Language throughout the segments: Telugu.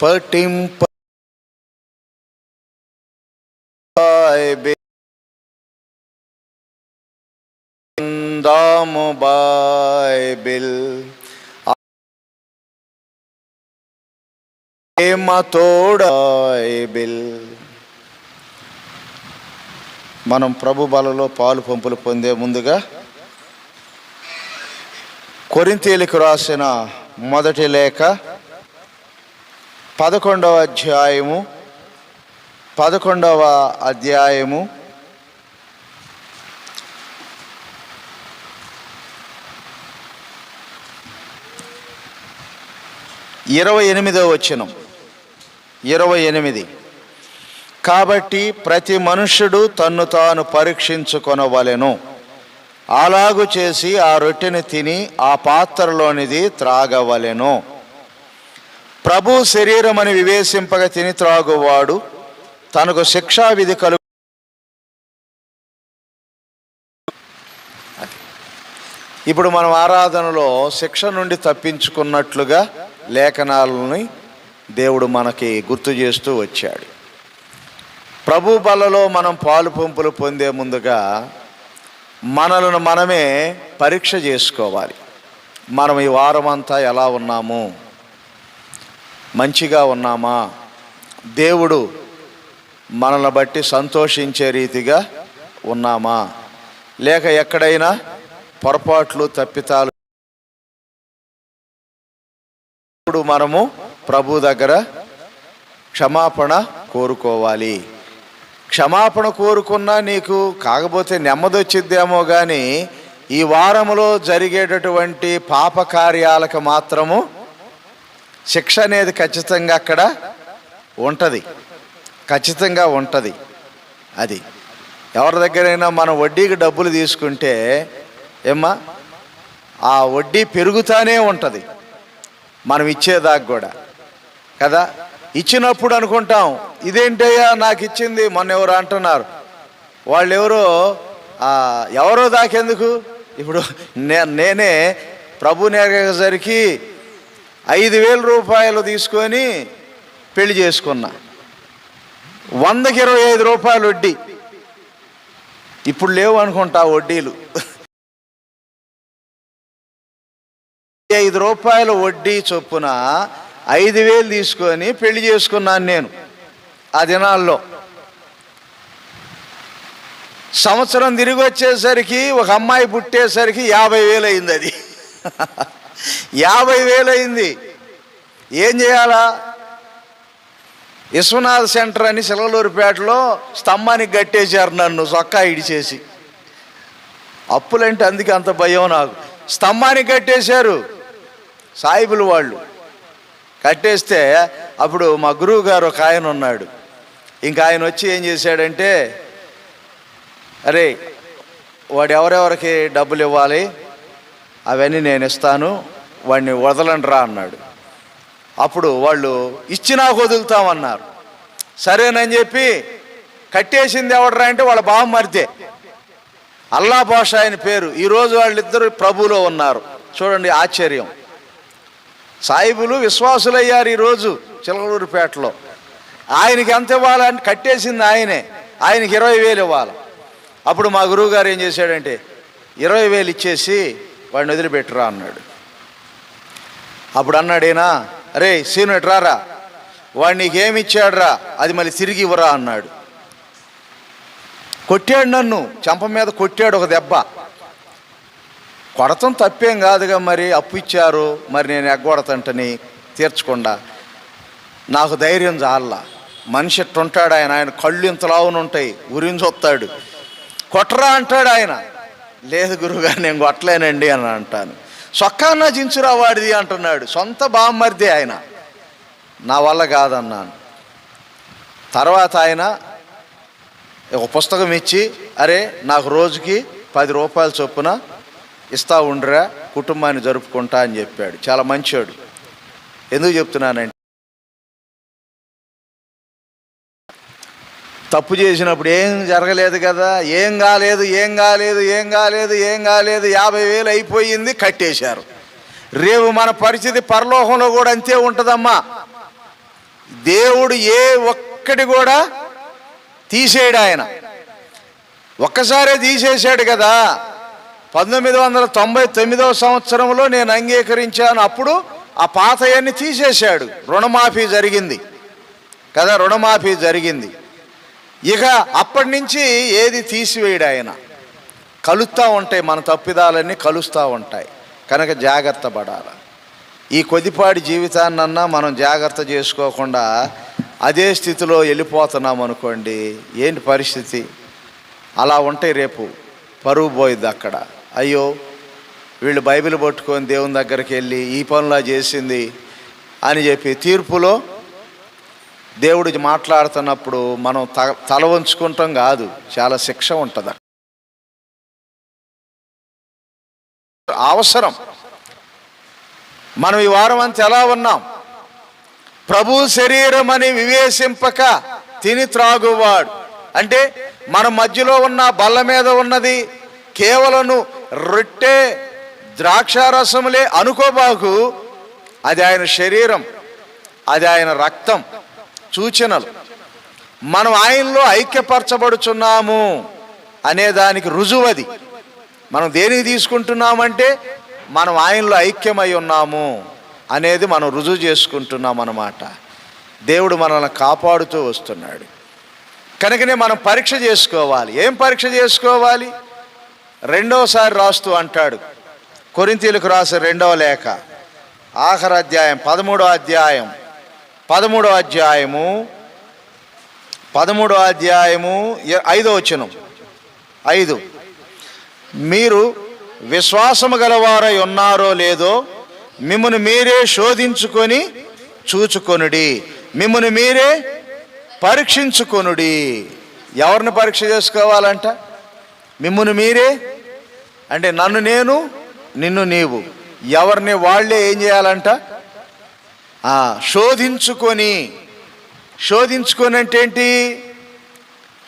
పటింప దాము బిల్ బైబిల్ మనం ప్రభు బలలో పాలు పంపులు పొందే ముందుగా కొరింతేలికి రాసిన మొదటి లేఖ పదకొండవ అధ్యాయము పదకొండవ అధ్యాయము. ఇరవై ఎనిమిదవ వచనం. ఇరవై ఎనిమిది. కాబట్టి ప్రతి మనుష్యుడు తన్ను తాను పరీక్షించుకొనవలెను. అలాగు చేసి ఆ రొట్టెని తిని ఆ పాత్రలోనిది త్రాగవలెను. ప్రభు శరీరం అని వివేశింపక తిని త్రాగువాడు తనకు శిక్షా విధి ఇప్పుడు మనం ఆరాధనలో శిక్ష నుండి తప్పించుకున్నట్లుగా లేఖనాలని దేవుడు మనకి గుర్తు చేస్తూ వచ్చాడు. ప్రభు బలలో మనం పాలు పంపులు పొందే ముందుగా మనలను మనమే పరీక్ష చేసుకోవాలి. మనం ఈ వారం అంతా ఎలా ఉన్నాము? మంచిగా ఉన్నామా? దేవుడు మనల్ని బట్టి సంతోషించే రీతిగా ఉన్నామా? లేక ఎక్కడైనా పొరపాట్లు తప్పితాలు ఇప్పుడు మనము ప్రభు దగ్గర క్షమాపణ కోరుకోవాలి. క్షమాపణ కోరుకున్నా నీకు కాకపోతే నెమ్మది వచ్చిద్దేమో కానీ ఈ వారములో జరిగేటటువంటి పాపకార్యాలకు మాత్రము శిక్ష అనేది ఖచ్చితంగా అక్కడ ఉంటుంది. ఖచ్చితంగా ఉంటుంది. అది. ఎవరి దగ్గరైనా మనం వడ్డీకి డబ్బులు తీసుకుంటే ఏమ్మా ఆ వడ్డీ పెరుగుతానే ఉంటుంది. మనం ఇచ్చేదాకా కూడా. కదా? ఇచ్చినప్పుడు అనుకుంటాం ఇదేంటయ్యా నాకు ఇచ్చింది మొన్న ఎవరు అంటున్నారు. వాళ్ళు ఎవరో ఎవరో దాకెందుకు? ఇప్పుడు నే నేనే ప్రభు నేర్గసరికి ఐదు వేల రూపాయలు తీసుకొని పెళ్ళి చేసుకున్నా. వందకి ఇరవై ఐదు రూపాయలు వడ్డీ. ఇప్పుడు లేవు అనుకుంటా వడ్డీలు. ఐదు రూపాయల వడ్డీ చొప్పున ఐదు వేలు తీసుకొని పెళ్ళి చేసుకున్నాను నేను ఆ దినాల్లో. సంవత్సరం తిరిగి వచ్చేసరికి ఒక అమ్మాయి పుట్టేసరికి యాభై వేలు అయింది అది. యాభై వేలు అయింది. ఏం చేయాలా? విశ్వనాథ్ సెంటర్ అని సిలగలూరుపేటలో స్తంభానికి కట్టేశారు నన్ను సొక్కా ఇడిచేసి. అప్పులంటే అందుకే అంత భయం నాకు. స్తంభానికి కట్టేశారు సాయిబులు వాళ్ళు. కట్టేస్తే అప్పుడు మా గురువు గారు ఒక ఆయన ఉన్నాడు. ఇంకా ఆయన వచ్చి ఏం చేశాడంటే అరే వాడు ఎవరెవరికి డబ్బులు ఇవ్వాలి? అవన్నీ నేను ఇస్తాను వాడిని వదలండి రా అన్నాడు. అప్పుడు వాళ్ళు ఇచ్చినా వదులుతామన్నారు. సరేనని చెప్పి కట్టేసింది ఎవడరా అంటే వాళ్ళ బావమరిదే అల్లా భాష ఆయన పేరు. ఈరోజు వాళ్ళిద్దరు ప్రభువులో ఉన్నారు. చూడండి ఆశ్చర్యం. సాయిబులు విశ్వాసులయ్యారు ఈరోజు చిలకలూరుపేటలో. ఆయనకి ఎంత ఇవ్వాలని కట్టేసింది ఆయనే. ఆయనకి ఇరవై వేలు ఇవ్వాలి. అప్పుడు మా గురువు గారు ఏం చేశాడంటే ఇరవై వేలు ఇచ్చేసి వాడిని వదిలిపెట్టురా అన్నాడు. అప్పుడు అన్నాడేనా అరే సీను ఇటు రారా? వాడు నీకేమి ఇచ్చాడురా? అది మళ్ళీ తిరిగి ఇవ్వరా? అన్నాడు. కొట్టాడు నన్ను చంప మీద కొట్టాడు ఒక దెబ్బ. కొడతం తప్పేం కాదుగా మరి? అప్పు ఇచ్చారు మరి నేను ఎగ్గొడతంటని తీర్చకుండా. నాకు ధైర్యం చాలా మనిషి ఎట్టుంటాడు ఆయన ఆయన కళ్ళు ఇంతలావునుంటాయి ఉంటాయి వస్తాడు కొట్టరా అంటాడు ఆయన. లేదు గురువుగారు నేను కొట్టలేనండి అని అంటాను. సొక్కాన్న జించురా వాడిది అంటున్నాడు. సొంత బామ్మర్ది ఆయన. నా వల్ల కాదన్నాను. తర్వాత ఆయన ఒక పుస్తకం ఇచ్చి అరే నాకు రోజుకి పది రూపాయల చొప్పున ఇస్తా ఉండిరా కుటుంబాన్ని జరుపుకుంటా అని చెప్పాడు. చాలా మంచోడు. ఎందుకు చెప్తున్నానంటే తప్పు చేసినప్పుడు ఏం జరగలేదు కదా ఏం కాలేదు ఏం కాలేదు ఏం కాలేదు ఏం కాలేదు యాభై వేలు అయిపోయింది కట్టేశారు. రేపు మన పరిస్థితి పరలోకంలో కూడా అంతే ఉంటుందమ్మా. దేవుడు ఏ ఒక్కటి కూడా తీసేయడు ఆయన. ఒక్కసారే తీసేశాడు కదా. పంతొమ్మిది వందల తొంభై తొమ్మిదవ సంవత్సరంలో నేను అంగీకరించాను. అప్పుడు ఆ పాతయన్ని తీసేశాడు. రుణమాఫీ జరిగింది. కదా రుణమాఫీ జరిగింది. ఇక అప్పటి నుంచి ఏది తీసివేయడు ఆయన. కలుస్తూ ఉంటాయి మన తప్పిదాలన్నీ కలుస్తూ ఉంటాయి. కనుక జాగ్రత్త పడాలి. ఈ కొద్దిపాటి జీవితాన్నన్నా మనం జాగ్రత్త చేసుకోకుండా అదే స్థితిలో వెళ్ళిపోతున్నాం అనుకోండి ఏంటి పరిస్థితి? అలా ఉంటే రేపు పరువు పోయిద్ది అక్కడ. అయ్యో వీళ్ళు బైబిల్ పట్టుకొని దేవుని దగ్గరికి వెళ్ళి ఈ పనులా చేసింది అని చెప్పి తీర్పులో దేవుడు మాట్లాడుతున్నప్పుడు మనం త తల వంచుకుంటాం కాదు. చాలా శిక్ష ఉంటుంది. అవసరం. మనం ఈ వారం అంతా ఎలా ఉన్నాం? ప్రభు శరీరం అని వివేశింపక తిని త్రాగువాడు. అంటే మన మధ్యలో ఉన్న బల్ల మీద ఉన్నది కేవలం రొట్టె ద్రాక్షారసములే అనుకోబాకు. అది ఆయన శరీరం. అది ఆయన రక్తం. సూచనలు. మనం ఆయనలో ఐక్యపరచబడుచున్నాము అనే దానికి రుజువది మనం దేనికి తీసుకుంటున్నామంటే మనం ఆయనలో ఐక్యమై ఉన్నాము అనేది మనం రుజువు చేసుకుంటున్నాం అన్నమాట. దేవుడు మనల్ని కాపాడుతూ వస్తున్నాడు. కనుకనే మనం పరీక్ష చేసుకోవాలి. ఏం పరీక్ష చేసుకోవాలి? రెండవసారి రాస్తూ అంటాడు. కొరింతీలకు రాసే రెండవ లేఖ. ఆఖరి అధ్యాయం పదమూడో అధ్యాయం పదమూడో అధ్యాయము పదమూడో అధ్యాయము ఐదో వచనం. ఐదు. మీరు విశ్వాసము గలవారై ఉన్నారో లేదో మిమ్మను మీరే శోధించుకొని చూచుకొనుడి. మిమ్మను మీరే పరీక్షించుకొనుడి. ఎవరిని పరీక్ష చేసుకోవాలంట? మిమ్మను మీరే? అంటే నన్ను నేను నిన్ను నీవు. ఎవరిని వాళ్ళే ఏం చేయాలంట? శోధించుకొని శోధించుకొని అంటే ఏంటి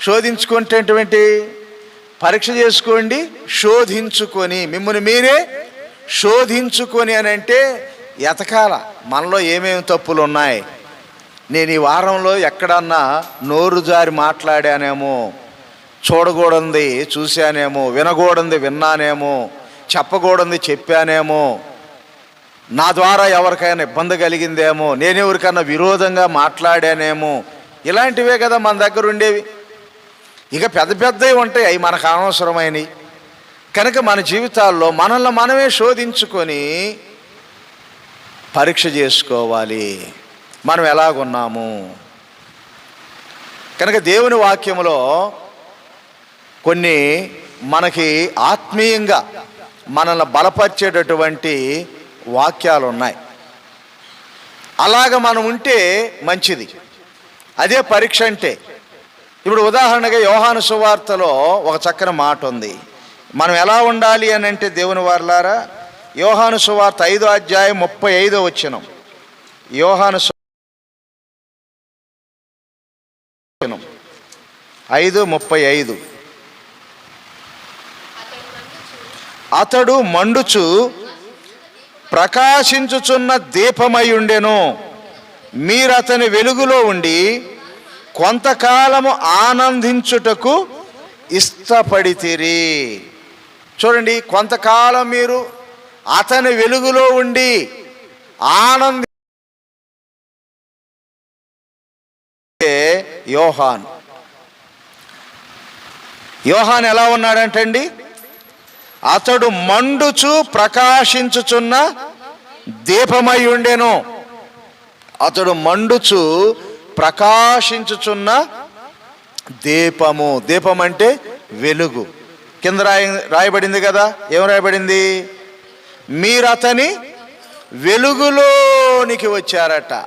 శోధించుకుంటే ఏంటి పరీక్ష చేసుకోండి శోధించుకొని మిమ్మల్ని మీరే శోధించుకొని అని అంటే ఎతకాల. మనలో ఏమేమి తప్పులు ఉన్నాయి నేను ఈ వారంలో ఎక్కడన్నా నోరు జారి మాట్లాడానేమో చూడకూడంది చూశానేమో వినకూడంది విన్నానేమో చెప్పకూడంది చెప్పానేమో నా ద్వారా ఎవరికైనా ఇబ్బంది కలిగిందేమో నేను ఎవరికైనా విరోధంగా మాట్లాడానేమో ఇలాంటివే కదా మన దగ్గర ఉండేవి. ఇక పెద్ద పెద్దవి ఉంటాయి అవి మనకు అనవసరమైనవి. కనుక మన జీవితాల్లో మనల్ని మనమే శోధించుకొని పరీక్ష చేసుకోవాలి. మనం ఎలాగున్నాము? కనుక దేవుని వాక్యంలో కొన్ని మనకి ఆత్మీయంగా మనల్ని బలపరిచేటటువంటి వాక్యాలు ఉన్నాయి అలాగ మనం ఉంటే మంచిది. అదే పరీక్ష అంటే. ఇప్పుడు ఉదాహరణగా యోహాను సువార్తలో ఒక చక్కని మాట ఉంది. మనం ఎలా ఉండాలి అని అంటే దేవుని వారలారా యోహాను సువార్త ఐదో అధ్యాయం ముప్పై ఐదో వచ్చినం యోహాను వచ్చినం ఐదు ముప్పై ఐదు. అతడు మండుచు ప్రకాశించుచున్న దీపమయుండెను మీరు అతని వెలుగులో ఉండి కొంతకాలము ఆనందించుటకు ఇష్టపడితిరి. చూడండి కొంతకాలం మీరు అతని వెలుగులో ఉండి ఆనంది యోహాన్. యోహాన్ ఎలా ఉన్నాడంటండి? అతడు మండుచు ప్రకాశించుచున్న దీపమై ఉండెను. అతడు మండుచు ప్రకాశించుచున్న దీపము. దీపం అంటే వెలుగు. కింద రాయ రాయబడింది కదా? ఏం రాయబడింది? మీరు అతని వెలుగులోనికి వచ్చారట.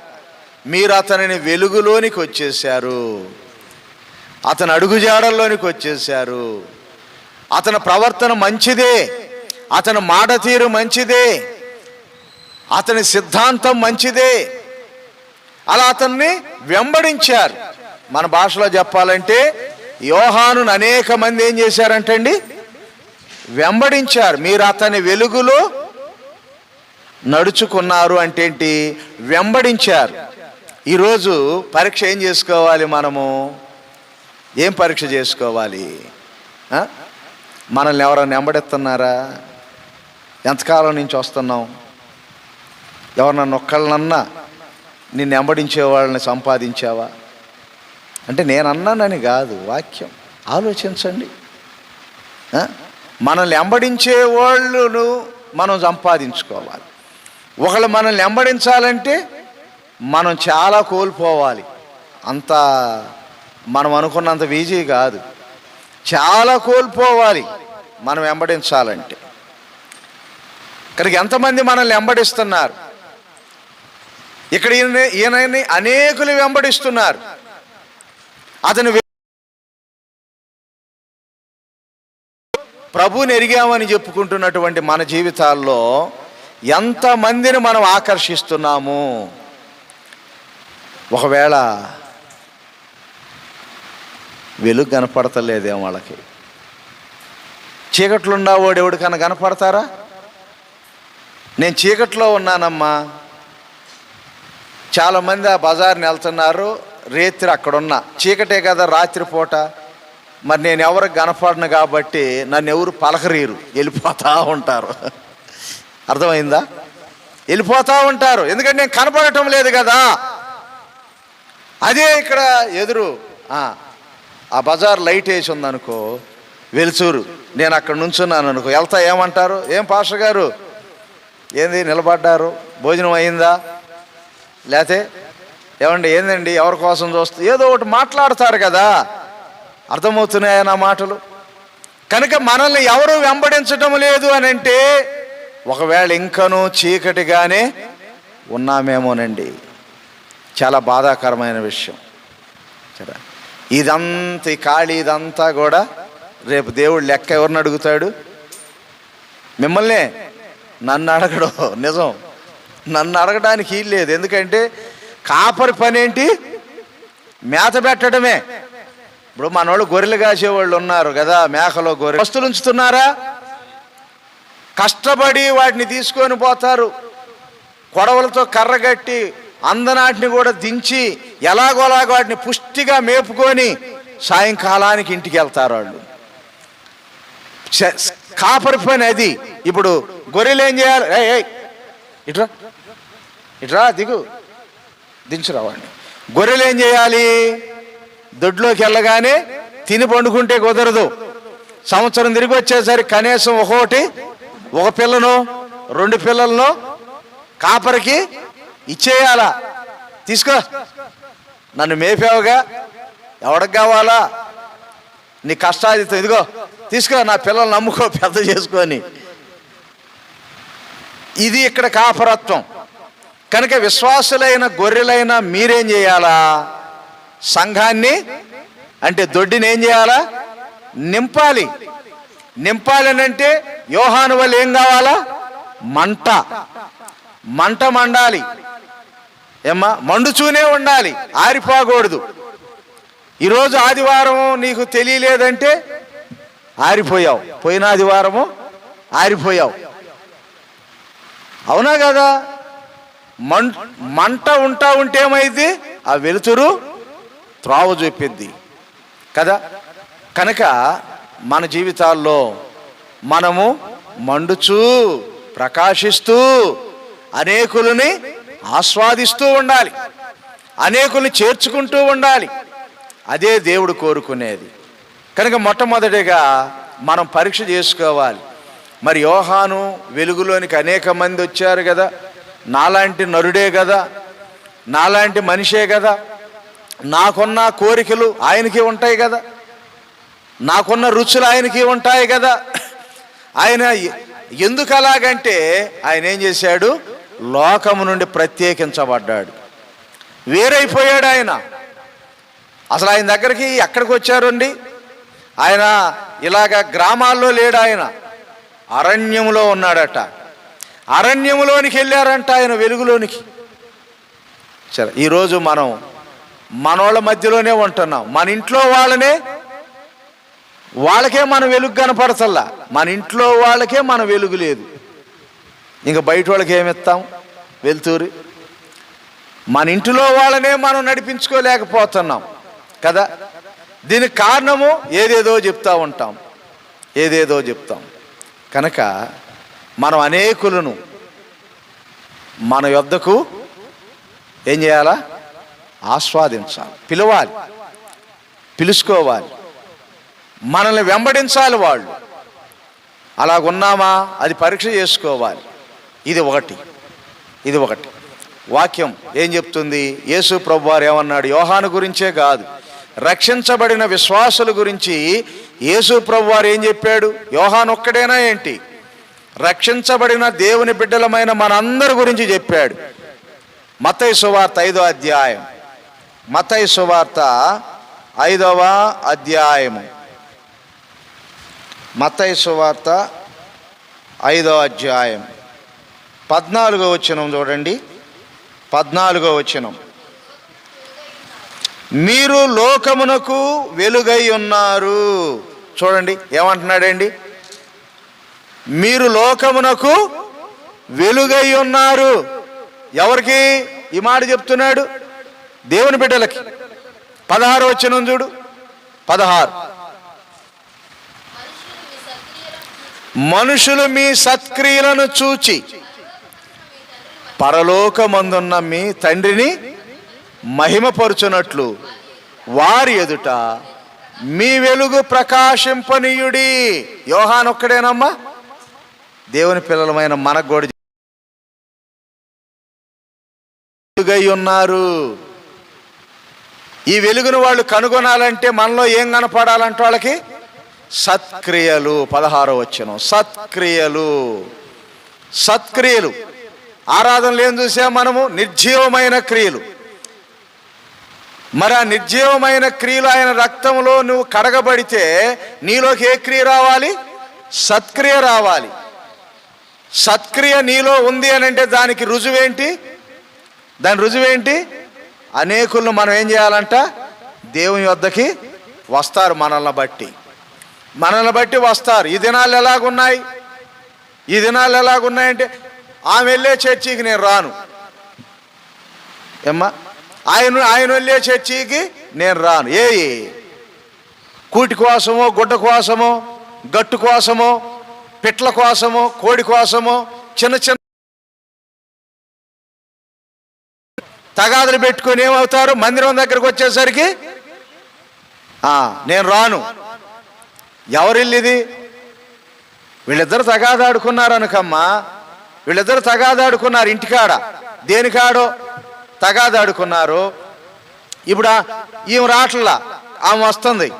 మీరు అతనిని వెలుగులోనికి వచ్చేసారు అతని అడుగుజాడల్లోనికి వచ్చేసారు అతని ప్రవర్తన మంచిదే. అతని మాట తీరు మంచిదే. అతని సిద్ధాంతం మంచిదే. అలా అతన్ని వెంబడించారు. మన భాషలో చెప్పాలంటే యోహాను అనేక మంది ఏం చేశారంటండి? వెంబడించారు. మీరు అతని వెలుగులో నడుచుకున్నారు అంటే ఏంటి వెంబడించారు. ఈరోజు పరీక్ష ఏం చేసుకోవాలి మనము? ఏం పరీక్ష చేసుకోవాలి? మనల్ని ఎవరైనా వెంబడిస్తున్నారా? ఎంతకాలం నుంచి వస్తున్నాం ఎవరినన్నా ఒక్కళ్ళనన్నా నిన్ను వెంబడించే వాళ్ళని సంపాదించావా? అంటే నేను అన్నానని కాదు వాక్యం. ఆలోచించండి. మనల్ని వెంబడించే వాళ్ళను మనం సంపాదించుకోవాలి. ఒకళ్ళు మనల్ని వెంబడించాలంటే మనం చాలా కోల్పోవాలి. అంత మనం అనుకున్నంత ఈజీ కాదు. చాలా కోల్పోవాలి. మనం వెంబడించాలంటే ఇక్కడికి ఎంతమంది మనల్ని వెంబడిస్తున్నారు ఇక్కడ ఈయన ఈయనని అనేకులు వెంబడిస్తున్నారు. అతను ప్రభుని ప్రభువుని ఎరిగామని చెప్పుకుంటున్నటువంటి మన జీవితాల్లో ఎంతమందిని మనం ఆకర్షిస్తున్నాము? ఒకవేళ వెలుగు కనపడతలేదేమో వాళ్ళకి. చీకట్లో ఉన్నవాడు ఎవడికన్నా కనపడతారా? నేను చీకట్లో ఉన్నానమ్మా. చాలామంది ఆ బజార్ని వెళ్తున్నారు రేత్రి అక్కడున్నా. చీకటే కదా రాత్రిపూట మరి నేను ఎవరికి కనపడను కాబట్టి నన్ను ఎవరు పలకరీరు. వెళ్ళిపోతూ ఉంటారు. అర్థమైందా? వెళ్ళిపోతూ ఉంటారు. ఎందుకంటే నేను కనపడటం లేదు కదా. అదే ఇక్కడ ఎదురు. ఆ, బజార్ లైట్ వేసి ఉందనుకో వెలుచూరు. నేను అక్కడ నుంచున్నాను అనుకో వెళ్తా ఏమంటారు? ఏం పాస్టర్ గారు? ఏంది నిలబడ్డారు? భోజనం అయిందా? లేతే ఏమండి ఏందండి? ఎవరి కోసం చూస్తూ? ఏదో ఒకటి మాట్లాడతారు కదా. అర్థమవుతున్నాయా నా మాటలు? కనుక మనల్ని ఎవరు వెంబడించటం లేదు అని అంటే ఒకవేళ ఇంకనూ చీకటిగానే ఉన్నామేమోనండి. చాలా బాధాకరమైన విషయం. సరే. ఇదంతా ఈ ఖాళీ ఇదంతా కూడా రేపు దేవుడు లెక్క ఎవరిని అడుగుతాడు? మిమ్మల్నే నన్ను అడగడు నిజం. నన్ను అడగడానికి వీలు లేదు. ఎందుకంటే కాపరి పని ఏంటి మేత పెట్టడమే. ఇప్పుడు మన వాళ్ళు గొర్రెలు కాసేవాళ్ళు ఉన్నారు కదా మేకలో గొర్రె. వస్తువులు ఉంచుతున్నారా? కష్టపడి వాటిని తీసుకొని పోతారు. కొడవలతో కర్రగట్టి అందనాటిని కూడా దించి ఎలాగోలాగో వాటిని పుష్టిగా మేపుకొని సాయంకాలానికి ఇంటికి వెళ్తారు వాళ్ళు. కాపరి పని అది. ఇప్పుడు గొర్రెలు ఏం చేయాలి? ఏ ఇట్రా ఇట్రా దిగు. దించురా వాడిని. గొర్రెలు ఏం చేయాలి? దొడ్లోకి వెళ్ళగానే తిని పండుకుంటే కుదరదు. సంవత్సరం తిరిగి వచ్చేసరికి కనీసం ఒకటి ఒక పిల్లను రెండు పిల్లలను కాపరికి ఇచ్చేయాలా? తీసుకో. నన్ను మేపావుగా? ఎవడికి కావాలా? నీ కష్టాదితో ఇదిగో తీసుకో నా పిల్లలు నమ్ముకో పెద్ద చేసుకొని. ఇది ఇక్కడ కాపరత్వం. కనుక విశ్వాసులైన గొర్రెలైన మీరేం చేయాలా? సంఘాన్ని అంటే దొడ్డిని ఏం చేయాలా? నింపాలి. నింపాలి అని అంటే యోహాను వల్ల ఏం కావాలా? మంట. మంట మండాలి. ఏమ్మా మండుచూనే ఉండాలి ఆరిపోకూడదు. ఈరోజు ఆదివారం నీకు తెలియలేదంటే ఆరిపోయావు. పోయిన ఆదివారము ఆరిపోయావు. అవునా కదా? మం మంట ఉంటా ఉంటే ఏమైంది? ఆ వెలుతురు త్రావ చూపింది. కదా? కనుక మన జీవితాల్లో మనము మండుచూ ప్రకాశిస్తూ అనేకులని ఆస్వాదిస్తూ ఉండాలి. అనేకుల్ని చేర్చుకుంటూ ఉండాలి. అదే దేవుడు కోరుకునేది. కనుక మొట్టమొదటిగా మనం పరీక్ష చేసుకోవాలి. మరి యోహాను వెలుగులోనికి అనేక మంది వచ్చారు కదా. నాలాంటి నరుడే కదా. నాలాంటి మనిషే కదా. నాకున్న కోరికలు ఆయనకి ఉంటాయి కదా. నాకున్న రుచులు ఆయనకి ఉంటాయి కదా. ఆయన ఎందుకు అలాగంటే ఆయన ఏం చేశాడు? లోకము నుండి ప్రత్యేకించబడ్డాడు. వేరైపోయాడు ఆయన. అసలు ఆయన దగ్గరికి ఎక్కడికి వచ్చారండి? ఆయన ఇలాగ గ్రామాల్లో లేడు ఆయన. అరణ్యములో ఉన్నాడట. అరణ్యములోనికి వెళ్ళారంట ఆయన వెలుగులోనికి. సరే ఈరోజు మనం మనోళ్ళ మధ్యలోనే ఉంటున్నాం. మన ఇంట్లో వాళ్ళనే వాళ్ళకే మన వెలుగు కనపడతల్లా. మన ఇంట్లో వాళ్ళకే మన వెలుగు లేదు. ఇంకా బయట వాళ్ళకి ఏమిస్తాం వెళ్తూరి. మన ఇంటిలో వాళ్ళనే మనం నడిపించుకోలేకపోతున్నాం. కదా? దీనికి కారణము ఏదేదో చెప్తా ఉంటాం. ఏదేదో చెప్తాం. కనుక మనం అనేకులను మన యొద్దకు ఏం చేయాలా? ఆస్వాదించాలి. పిలవాలి. పిలుచుకోవాలి. మనల్ని వెంబడించాలి వాళ్ళు. అలాగున్నామా? అది పరీక్ష చేసుకోవాలి. ఇది ఒకటి. ఇది ఒకటి. వాక్యం ఏం చెప్తుంది? యేసు ప్రభు వారు ఏమన్నాడు? యోహాను గురించే కాదు. రక్షించబడిన విశ్వాసుల గురించి యేసు ప్రభు వారు ఏం చెప్పాడు? యోహాను ఒక్కడేనా ఏంటి? రక్షించబడిన దేవుని బిడ్డలమైన మనందరి గురించి చెప్పాడు. మతయి సువార్త ఐదో అధ్యాయం. మతయి సువార్త ఐదవ అధ్యాయము. మతయి సువార్త ఐదో అధ్యాయం. పద్నాలుగో వచనం చూడండి. పద్నాలుగో వచనం. మీరు లోకమునకు వెలుగై ఉన్నారు. చూడండి ఏమంటున్నాడండి? మీరు లోకమునకు వెలుగై ఉన్నారు. ఎవరికి? ఈ మాట చెప్తున్నాడు దేవుని బిడ్డలకి. పదహారు వచ్చినం చూడు. పదహారు. మనుషులు మీ సత్క్రియలను చూచి పరలోకమందున్న మీ తండ్రిని మహిమపరుచునట్లు వారి ఎదుట మీ వెలుగు ప్రకాశింపనీయుడి. యోహాన్ ఒక్కడేనమ్మా. దేవుని పిల్లలమైన మనకు కూడా ఉన్నారు. ఈ వెలుగును వాళ్ళు కనుగొనాలంటే మనలో ఏం కనపడాలంటే వాళ్ళకి? సత్క్రియలు. పదహారో వచ్చిన సత్క్రియలు. సత్క్రియలు. ఆరాధనలు ఏం చూసాం మనము నిర్జీవమైన క్రియలు. మరి ఆ నిర్జీవమైన క్రియలు ఆయన రక్తంలో నువ్వు కడగబడితే నీలోకి ఏ క్రియ రావాలి? సత్క్రియ రావాలి. సత్క్రియ నీలో ఉంది అని అంటే దానికి రుజువేంటి? దాని రుజువేంటి? అనేకులను మనం ఏం చేయాలంట? దేవుని వద్దకి వస్తారు మనల్ని బట్టి. మనల్ని బట్టి వస్తారు. ఈ దినాలు ఎలాగున్నాయి? ఈ దినాలు ఎలాగున్నాయంటే ఆమె వెళ్ళే చర్చికి నేను రాను. ఏమ్మా? ఆయన ఆయన వెళ్ళే చర్చికి నేను రాను. ఏ కూటి కోసమో గుడ్డ కోసమో గట్టు కోసమో పిట్ల కోసమో కోడి కోసమో చిన్న చిన్న తగాదులు పెట్టుకొని ఏమవుతారు? మందిరం దగ్గరకు వచ్చేసరికి? నేను రాను. ఎవరు వీళ్ళిద్దరు తగాదాడుకున్నారనుకమ్మా. వీళ్ళిద్దరు తగాదాడుకున్నారు ఇంటికాడ. దేనికాడో తగాదాడుకున్నారు. ఇప్పుడు ఆ- ఈమె రావట్లా ఆమె వస్తుంది.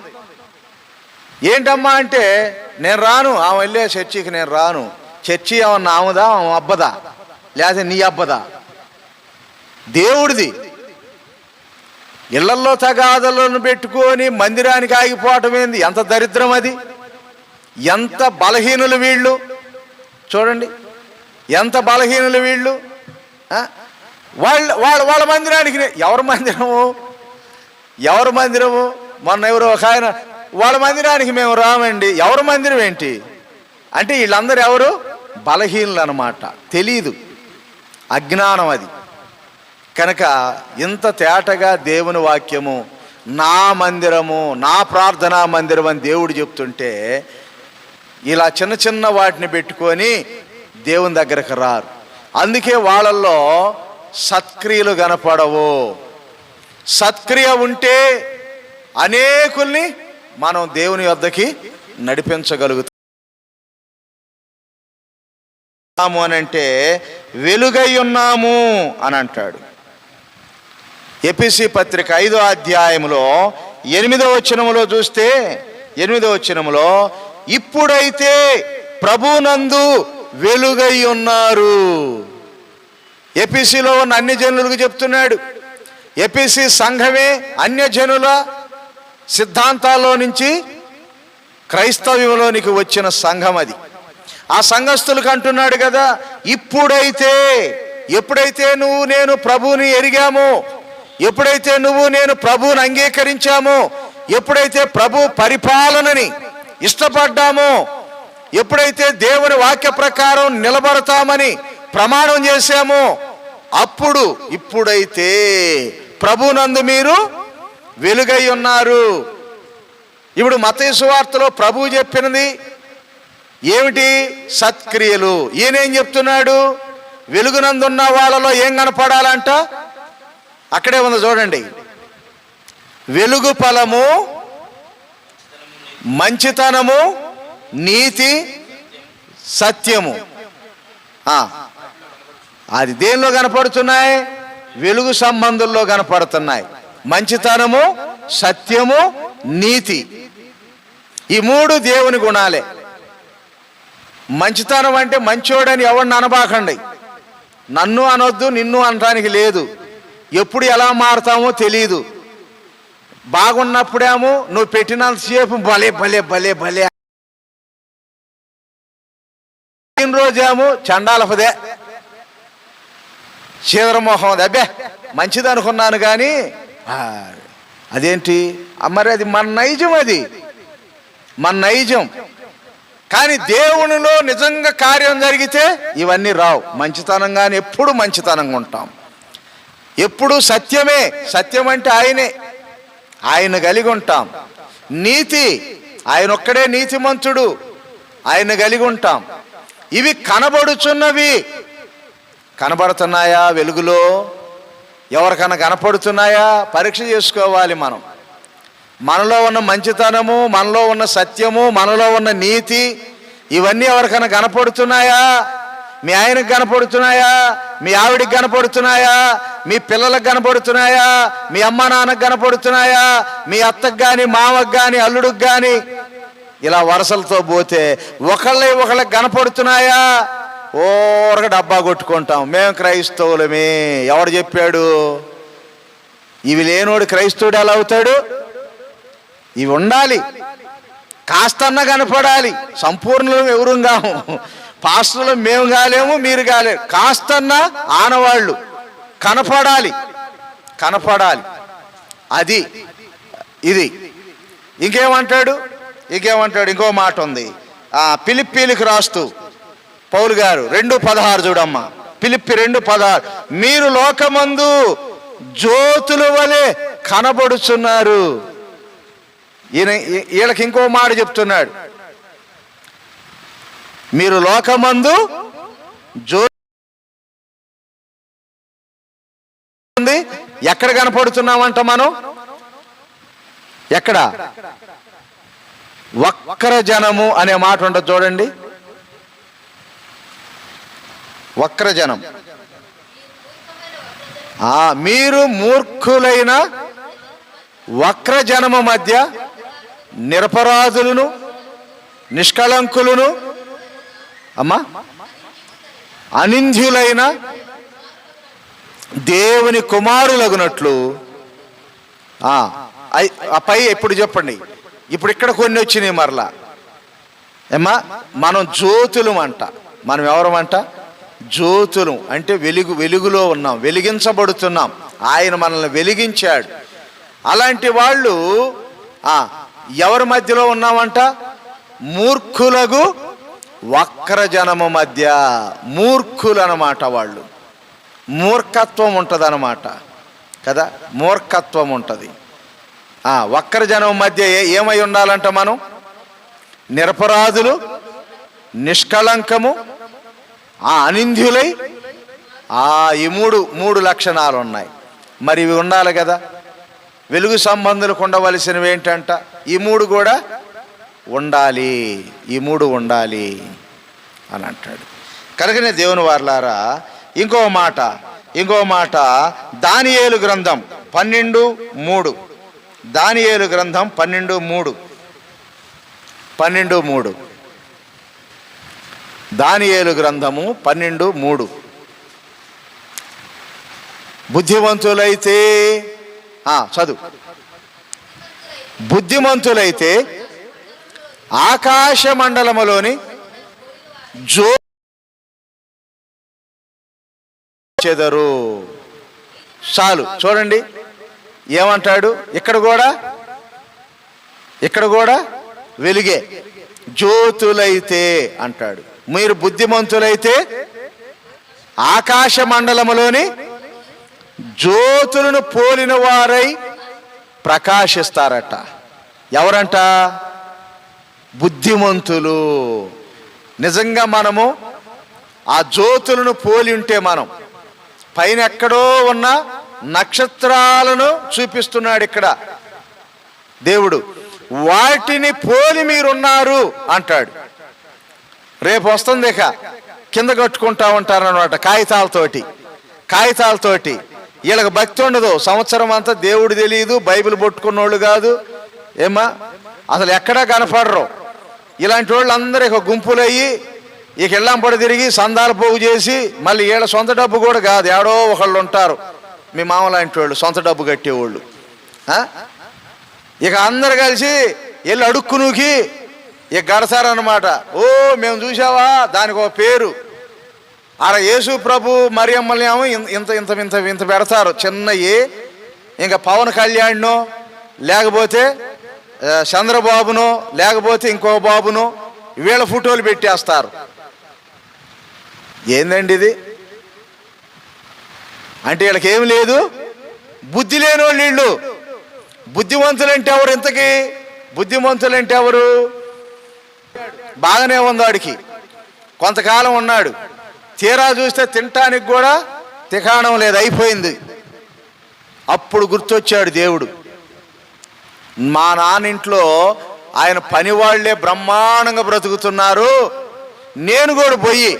ఏంటమ్మా అంటే నేను రాను ఆమె వెళ్ళే చర్చికి నేను రాను. చర్చి ఏమన్నా ఆమెదా ఆమె అబ్బదా? లేదా నీ అబ్బదా? దేవుడిది. ఇళ్ళల్లో తగాదలను పెట్టుకొని మందిరానికి ఆగిపోవటం ఏంది? ఎంత దరిద్రం అది? ఎంత బలహీనులు వీళ్ళు? చూడండి. ఎంత బలహీనులు వీళ్ళు? వాళ్ళ వాళ్ళ వాళ్ళ మందిరానికి ఎవరి మందిరము? ఎవరి మందిరము? మొన్న ఎవరు ఒక ఆయన వాళ్ళ మందిరానికి మేము రామండి ఎవరి మందిరం ఏంటి? అంటే వీళ్ళందరూ ఎవరు? బలహీనులు అనమాట తెలీదు. అజ్ఞానం అది. కనుక ఇంత తేటగా దేవుని వాక్యము నా మందిరము నా ప్రార్థనా మందిరం అని దేవుడు చెప్తుంటే ఇలా చిన్న చిన్న వాటిని పెట్టుకొని దేవుని దగ్గరకు రారు. అందుకే వాళ్ళల్లో సత్క్రియలు కనపడవు. సత్క్రియ ఉంటే అనేకుల్ని మనం దేవుని వద్దకి నడిపించగలుగుతాం అని అంటే వెలుగై ఉన్నాము అని అంటాడు. ఎపిసి పత్రిక ఐదో అధ్యాయములో ఎనిమిదో వచనములో చూస్తే ఎనిమిదో వచనములో ఇప్పుడైతే ప్రభునందు వెలుగై ఉన్నారు. ఎపిసిలో ఉన్న అన్ని జనులకు చెప్తున్నాడు. ఎపిసి సంఘమే అన్యజనుల సిద్ధాంతాల్లో నుంచి క్రైస్తవ్యంలోనికి వచ్చిన సంఘం అది. ఆ సంఘస్థులకు అంటున్నాడు కదా ఇప్పుడైతే ఎప్పుడైతే నువ్వు నేను ప్రభువుని ఎరిగామో ఎప్పుడైతే నువ్వు నేను ప్రభువుని అంగీకరించామో ఎప్పుడైతే ప్రభు పరిపాలనని ఇష్టపడ్డామో ఎప్పుడైతే దేవుని వాక్య ప్రకారం నిలబడతామని ప్రమాణం చేశామో అప్పుడు ఇప్పుడైతే ప్రభునందు మీరు వెలుగై ఉన్నారు. ఇప్పుడు మతేసు వార్తలో ప్రభువు చెప్పినది ఏమిటి? సత్క్రియలు. ఈయనేం చెప్తున్నాడు? వెలుగునందున్న వాళ్ళలో ఏం కనపడాలంట? అక్కడే ఉంది చూడండి. వెలుగు ఫలము మంచితనము నీతి సత్యము. అది దేనిలో కనపడుతున్నాయి? వెలుగు సంబంధుల్లో కనపడుతున్నాయి. మంచితనము సత్యము నీతి. ఈ మూడు దేవుని గుణాలే. మంచితనం అంటే మంచోడని ఎవరిని అనబాకండి. నన్ను అనొద్దు నిన్ను అనడానికి లేదు. ఎప్పుడు ఎలా మారుతామో తెలియదు బాగున్నప్పుడేమో నువ్వు పెట్టినంతసేపు భలే భలే భలే భలే రోజేమో చండాలపదే. చీదరమోహం అబ్బే మంచిది అనుకున్నాను కానీ అదేంటి? ఆ, మరి అది మన నైజం అది. మన నైజం. కానీ దేవునిలో నిజంగా కార్యం జరిగితే ఇవన్నీ రావు. మంచితనం కానీ ఎప్పుడు మంచితనంగా ఉంటాం. ఎప్పుడు సత్యమే. సత్యం అంటే ఆయనే. ఆయన కలిగి ఉంటాం. నీతి ఆయన ఒక్కడే నీతిమంతుడు. ఆయన కలిగి ఉంటాం. ఇవి కనబడుచున్నవి. కనబడుతున్నాయా వెలుగులో? ఎవరికైనా కనపడుతున్నాయా? పరీక్ష చేసుకోవాలి మనం. మనలో ఉన్న మంచితనము మనలో ఉన్న సత్యము మనలో ఉన్న నీతి ఇవన్నీ ఎవరికైనా కనపడుతున్నాయా? మీ ఆయనకు కనపడుతున్నాయా? మీ ఆవిడికి కనపడుతున్నాయా? మీ పిల్లలకు కనపడుతున్నాయా? మీ అమ్మ నాన్నకు కనపడుతున్నాయా? మీ అత్తకు కానీ మామకు కానీ అల్లుడికి కానీ ఇలా వరసలతో పోతే ఒకళ్ళ ఒకళ్ళకి కనపడుతున్నాయా? ఓరగా డబ్బా కొట్టుకుంటాం. మేము క్రైస్తవులమే. ఎవడు చెప్పాడు? ఇవి లేనోడు క్రైస్తవుడు ఎలా అవుతాడు? ఇవి ఉండాలి. కాస్తన్న కనపడాలి. సంపూర్ణలు ఎవరు కాము. పాస్టర్లు మేము కాలేము మీరు కాలేము కాస్తన్న ఆనవాళ్ళు. కనపడాలి. కనపడాలి. అది. ఇది. ఇంకేమంటాడు? ఇంకేమంటాడు? ఇంకో మాట ఉంది. ఆ పిలిప్పీలకు రాస్తూ. పౌలు గారు రెండు పదహారు చూడమ్మా. పిలిప్పి రెండు పదహారు. మీరు లోకమందు జ్యోతుల వలె కనబడుచున్నారు. ఈయన వీళ్ళకి ఇంకో మాట చెప్తున్నాడు. మీరు లోకమందు జ్యో ఎక్కడ కనపడుతున్నామంట మనం? ఎక్కడ? వక్ర జనము అనే మాట ఉంటుంది చూడండి. వక్ర జనం మీరు మూర్ఖులైన వక్ర జనము మధ్య నిరపరాధులను నిష్కళంకులను అమ్మా అనింద్యులైన దేవుని కుమారులగునట్లు ఆ పై ఎప్పుడు చెప్పండి? ఇప్పుడు ఇక్కడ కొన్ని వచ్చినాయి మరలా. ఏమ్మా? మనం జ్యోతులం అంట. మనం ఎవరమంట జ్యోతులం. అంటే వెలుగు వెలుగులో ఉన్నాం. వెలిగించబడుతున్నాం. ఆయన మనల్ని వెలిగించాడు. అలాంటి వాళ్ళు ఎవరి మధ్యలో ఉన్నామంట? మూర్ఖులకు వక్ర జనము మధ్య. మూర్ఖులు అనమాట వాళ్ళు. మూర్ఖత్వం ఉంటుంది అనమాట కదా? మూర్ఖత్వం ఉంటుంది. ఒక్కరి జనం మధ్య ఏమై ఉండాలంట మనం? నిరపరాధులు నిష్కళంకము ఆ అనింద్యులై ఆ ఈ మూడు మూడు లక్షణాలు ఉన్నాయి. మరి ఇవి ఉండాలి కదా. వెలుగు సంబంధులకు ఉండవలసినవి ఏంటంట? ఈ మూడు కూడా ఉండాలి ఈ మూడు ఉండాలి అని అంటాడు. కనుకనే దేవుని వార్లారా ఇంకో మాట ఇంకో మాట దానియేలు గ్రంథం పన్నెండు మూడు. దానియేలు గ్రంథం పన్నెండు మూడు. పన్నెండు మూడు. దానియేలు గ్రంథము పన్నెండు మూడు. బుద్ధిమంతులైతే చదువు. బుద్ధిమంతులైతే ఆకాశ మండలములోని జో చెదరు. చాలు చూడండి. ఏమంటాడు? ఇక్కడ కూడా? ఇక్కడ కూడా? వెలుగే. జ్యోతులైతే అంటాడు. మీరు బుద్ధిమంతులైతే ఆకాశ మండలములోని జ్యోతులను పోలిన వారై ప్రకాశిస్తారట. ఎవరంట? బుద్ధిమంతులు. నిజంగా మనము ఆ జ్యోతులను పోలి ఉంటే మనం పైన ఎక్కడో ఉన్న నక్షత్రాలను చూపిస్తున్నాడు ఇక్కడ. దేవుడు వాటిని పోలి మీరున్నారు అంటాడు. రేపు వస్తుంది ఇక. కింద కట్టుకుంటా ఉంటారు అనమాట కాగితాలతోటి. కాగితాలతోటి. వీళ్ళకి భక్తి ఉండదు. సంవత్సరం అంతా దేవుడు తెలియదు బైబిల్ పట్టుకున్నోళ్ళు కాదు. ఏమా అసలు ఎక్కడా కనపడరు. ఇలాంటి వాళ్ళు అందరూ ఇక గుంపులయ్యి ఇక ఇళ్ళంపడి తిరిగి సందాలు పోగు చేసి మళ్ళీ వీళ్ళ సొంత డబ్బు కూడా కాదు. ఏడో ఒకళ్ళు ఉంటారు. మీ మామ లాంటి వాళ్ళు సొంత డబ్బు కట్టేవాళ్ళు. ఇక అందరు కలిసి వెళ్ళి అడుక్కు నూకి ఇక గడసారనమాట ఓ మేము చూసావా దానికి ఒక పేరు. ఆడ యేసు ప్రభు మరియమ్మల్ని ఏమో ఇంత ఇంత ఇంత ఇంత పెడతారు. చిన్నవి ఇంకా పవన్ కళ్యాణ్నో లేకపోతే చంద్రబాబును చంద్రబాబునో లేకపోతే ఇంకో బాబునో వీళ్ళ ఫోటోలు పెట్టేస్తారు. ఏందండి ఇది? అంటే వీళ్ళకి లేదు? బుద్ధి లేని వాళ్ళు. వీళ్ళు బుద్ధిమంతులంటే ఎవరు ఇంతకీ? బుద్ధిమంతులంటే ఎవరు? బాగానే ఉంది వాడికి కొంతకాలం ఉన్నాడు. తీరా చూస్తే తినటానికి కూడా తికాణం లేదు అయిపోయింది. అప్పుడు గుర్తొచ్చాడు దేవుడు. మా నాన్నింట్లో ఆయన పని వాళ్ళే బ్రహ్మాండంగా బ్రతుకుతున్నారు. నేను కూడా పోయి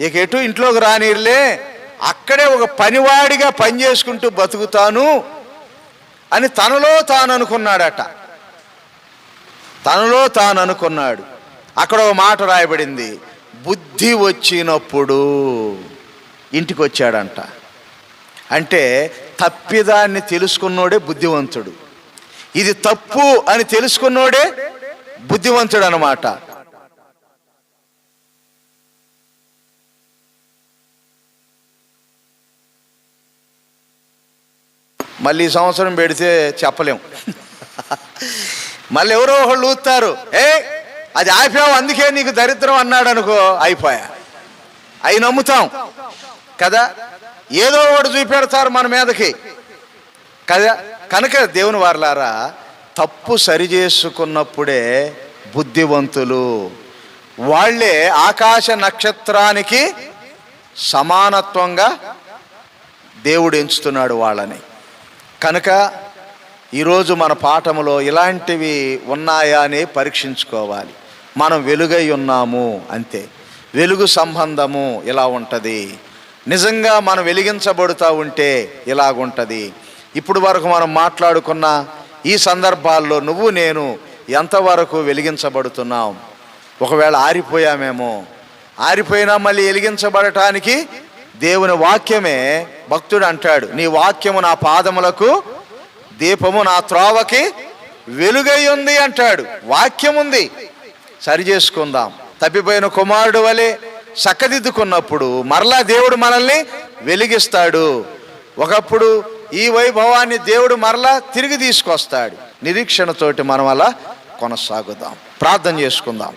ఇక ఎటు ఇంట్లోకి రానిర్లే. అక్కడే ఒక పనివాడిగా పని చేసుకుంటూ బతుకుతాను అని తనలో తాను అనుకున్నాడట తనలో తాను అనుకున్నాడు అక్కడ ఒక మాట రాయబడింది. బుద్ధి వచ్చినప్పుడు ఇంటికి వచ్చాడంట అంటే తప్పిదాన్ని తెలుసుకున్నోడే బుద్ధివంతుడు. ఇది తప్పు అని తెలుసుకున్నోడే బుద్ధివంతుడు అనమాట మళ్ళీ ఈ సంవత్సరం పెడితే చెప్పలేం. మళ్ళీ ఎవరో ఒకళ్ళు ఊతారు. ఏ అది ఆపావు అందుకే నీకు దరిద్రం అన్నాడు అనుకో అయిపోయా. అవి నమ్ముతాం. కదా? ఏదో ఒకటి చూపెడతారు మన మీదకి. కదా? కనుక దేవుని వారలారా తప్పు సరి చేసుకున్నప్పుడే బుద్ధివంతులు వాళ్ళే ఆకాశ నక్షత్రానికి సమానత్వంగా దేవుడు ఎంచుతున్నాడు వాళ్ళని. కనుక ఈరోజు మన పాఠములో ఇలాంటివి ఉన్నాయా అని పరీక్షించుకోవాలి. మనం వెలుగై ఉన్నాము అంతే. వెలుగు సంబంధము ఇలా ఉంటుంది. నిజంగా మనం వెలిగించబడుతూ ఉంటే ఇలాగుంటుంది. ఇప్పుడు వరకు మనం మాట్లాడుకున్న ఈ సందర్భాల్లో నువ్వు నేను ఎంతవరకు వెలిగించబడుతున్నాం? ఒకవేళ ఆరిపోయామేమో. ఆరిపోయినా మళ్ళీ వెలిగించబడటానికి దేవుని వాక్యమే భక్తుడు అంటాడు. నీ వాక్యము నా పాదములకు దీపము నా త్రోవకి వెలుగై ఉంది అంటాడు. వాక్యం ఉంది సరి చేసుకుందాం. తప్పిపోయిన కుమారుడు వలె చక్కదిద్దుకున్నప్పుడు మరలా దేవుడు మనల్ని వెలిగిస్తాడు. ఒకప్పుడు ఈ వైభవాన్ని దేవుడు మరలా తిరిగి తీసుకొస్తాడు. నిరీక్షణతోటి మనం అలా కొనసాగుదాం. ప్రార్థన చేసుకుందాం.